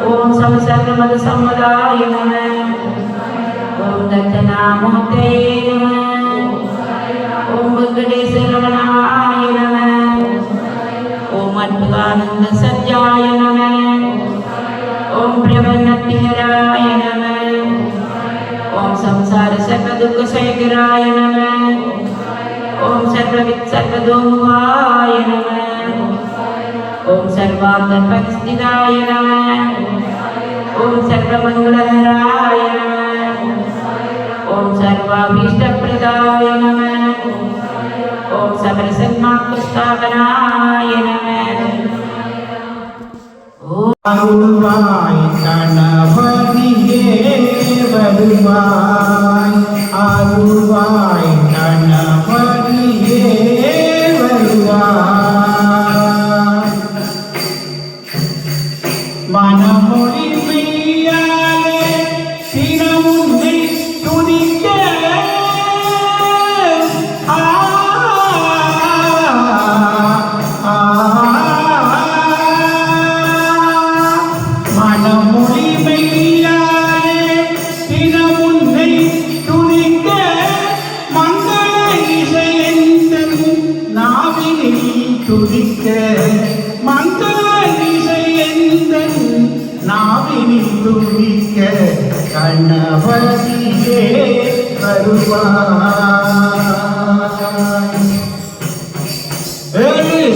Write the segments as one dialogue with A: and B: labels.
A: ഓം സംസർഗമത സമ്മതായ നമ. ഓം ദത്തനാമോദേ നമ. ഓം വെങ്കടേശ്വരമണായ നമ. ഓം അത്ഭുതാനന്ദ സജ്ജായ നമ. ഓം പ്രപന്നത്തിഹരായ നമ. ഓം സംസാര സർവദുഃഖ ശേഖരായ നമ. ഓം സർവവിത് സർവദോമുവായ നമ. सर्वार्थपरिस्थिताय नमः ॐ सर्वमङ्गलहराय नमः। ॐ सर्वाभीष्टप्रदाय नमः। ॐ समरसन्मात्मस्थापनाय नमः। ॐ
B: गणपतिये भगवान् आरुवाय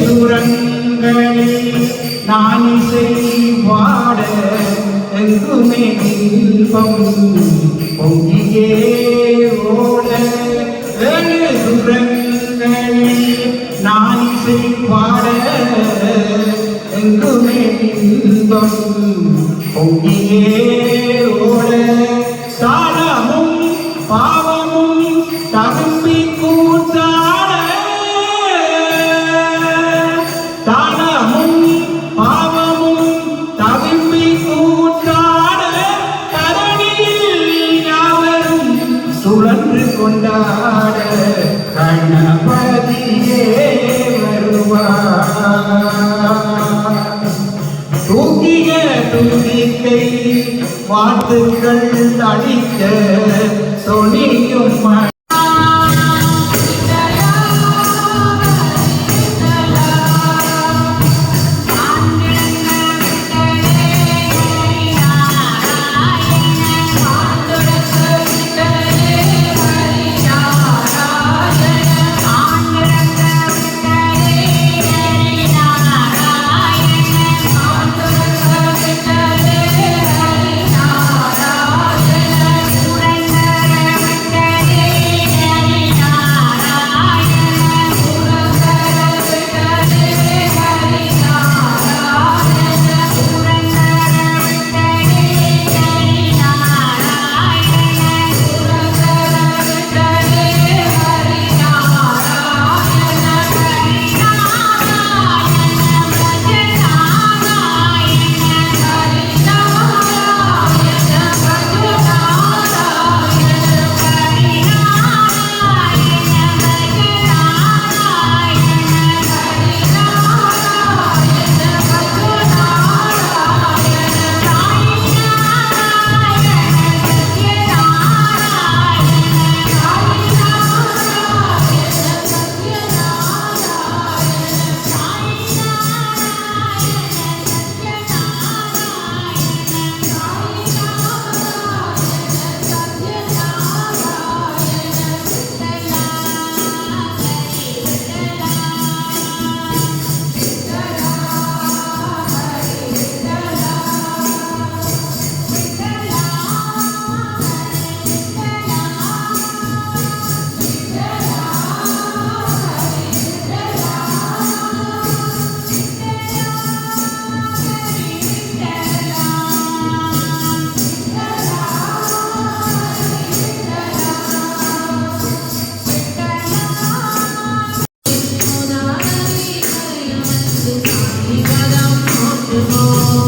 B: சுரங்களில் நான் இசை பாட எங்குமே இன்பம் பொங்கியே ஓட. ஏழு சுரங்களில் நான் இசை பாட எங்குமே இன்பம் பொங்கியே தகும்பி கூத்தாட தாளமும் பாவமும் தகும்பி கூத்தாட தரணியில் யாவரும் சுழன்று கொண்டாட கணபதியே வருவார். தூக்கிய துதிக்கை வாழ்த்துக்கள் அளிக்க சொனியும் ம-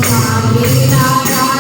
A: Mira,